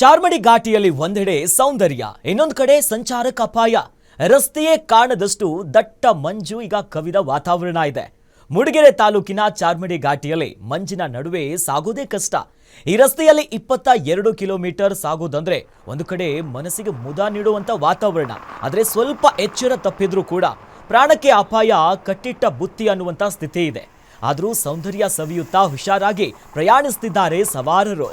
ಚಾರ್ಮಡಿ ಘಾಟಿಯಲ್ಲಿ ಒಂದೆಡೆ ಸೌಂದರ್ಯ, ಇನ್ನೊಂದು ಕಡೆ ಸಂಚಾರಕ ಅಪಾಯ. ರಸ್ತೆಯೇ ಕಾಣದಷ್ಟು ದಟ್ಟ ಮಂಜು ಈಗ ಕವಿದ ವಾತಾವರಣ ಇದೆ. ಮೂಡಿಗೆರೆ ತಾಲೂಕಿನ ಚಾರ್ಮಡಿ ಘಾಟಿಯಲ್ಲಿ ಮಂಜಿನ ನಡುವೆ ಸಾಗೋದೇ ಕಷ್ಟ. ಈ ರಸ್ತೆಯಲ್ಲಿ ಇಪ್ಪತ್ತ ಎರಡು ಕಿಲೋಮೀಟರ್ ಸಾಗೋದಂದ್ರೆ ಒಂದು ಕಡೆ ಮನಸ್ಸಿಗೆ ಮುದ ನೀಡುವಂತ ವಾತಾವರಣ. ಆದರೆ ಸ್ವಲ್ಪ ಎಚ್ಚರ ತಪ್ಪಿದ್ರೂ ಕೂಡ ಪ್ರಾಣಕ್ಕೆ ಅಪಾಯ, ಕಟ್ಟಿಟ್ಟ ಬುತ್ತಿ ಅನ್ನುವಂತ ಸ್ಥಿತಿ ಇದೆ. ಆದರೂ ಸೌಂದರ್ಯ ಸವಿಯುತ್ತಾ ಹುಷಾರಾಗಿ ಪ್ರಯಾಣಿಸ್ತಿದ್ದಾರೆ ಸವಾರರು.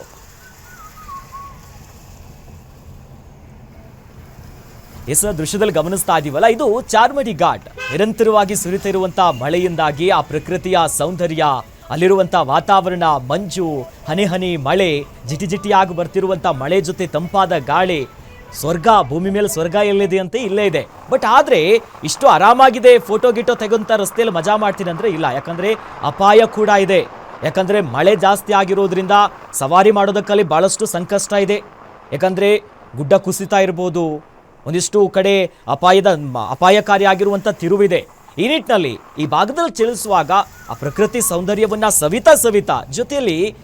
ಎಸ್, ದೃಶ್ಯದಲ್ಲಿ ಗಮನಿಸ್ತಾ ಇದೀವಲ್ಲ, ಇದು ಚಾರ್ಮಡಿ ಘಾಟ್. ನಿರಂತರವಾಗಿ ಸುರಿತಿರುವಂತಹ ಮಳೆಯಿಂದಾಗಿ ಆ ಪ್ರಕೃತಿಯ ಸೌಂದರ್ಯ ಅಲ್ಲಿರುವಂತ ವಾತಾವರಣ, ಮಂಜು, ಹನಿ ಹನಿ ಮಳೆ, ಜಿಟಿ ಜಿಟಿಯಾಗಿ ಬರ್ತಿರುವಂಥ ಮಳೆ ಜೊತೆ ತಂಪಾದ ಗಾಳಿ, ಸ್ವರ್ಗ, ಭೂಮಿ ಮೇಲೆ ಸ್ವರ್ಗ ಎಲ್ಲಿದೆ ಅಂತ ಇಲ್ಲೇ ಇದೆ. ಬಟ್ ಆದ್ರೆ, ಇಷ್ಟು ಆರಾಮಾಗಿದೆ ಫೋಟೋ ಗಿಟೋ ತೆಗೊಂತ ರಸ್ತೆಯಲ್ಲಿ ಮಜಾ ಮಾಡ್ತೀನಿ ಅಂದ್ರೆ ಇಲ್ಲ. ಯಾಕಂದ್ರೆ ಅಪಾಯ ಕೂಡ ಇದೆ. ಯಾಕಂದ್ರೆ ಮಳೆ ಜಾಸ್ತಿ ಆಗಿರೋದ್ರಿಂದ ಸವಾರಿ ಮಾಡೋದಕ್ಕಲ್ಲಿ ಬಹಳಷ್ಟು ಸಂಕಷ್ಟ ಇದೆ. ಯಾಕಂದ್ರೆ ಗುಡ್ಡ ಕುಸಿತ ಇರ್ಬೋದು ಒಂದಿಷ್ಟು ಕಡೆ ಅಪಾಯದ, ಅಪಾಯಕಾರಿಯಾಗಿರುವಂಥ ತಿರುವಿದೆ. ಈ ನಿಟ್ಟಿನಲ್ಲಿ ಈ ಭಾಗದಲ್ಲಿ ಚಲಿಸುವಾಗ ಆ ಪ್ರಕೃತಿ ಸೌಂದರ್ಯವನ್ನ ಸವಿತಾ ಸವಿತಾ ಜೊತೆಯಲ್ಲಿ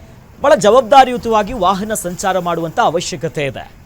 ಬಹಳ ಜವಾಬ್ದಾರಿಯುತವಾಗಿ ವಾಹನ ಸಂಚಾರ ಮಾಡುವಂತ ಅವಶ್ಯಕತೆ ಇದೆ.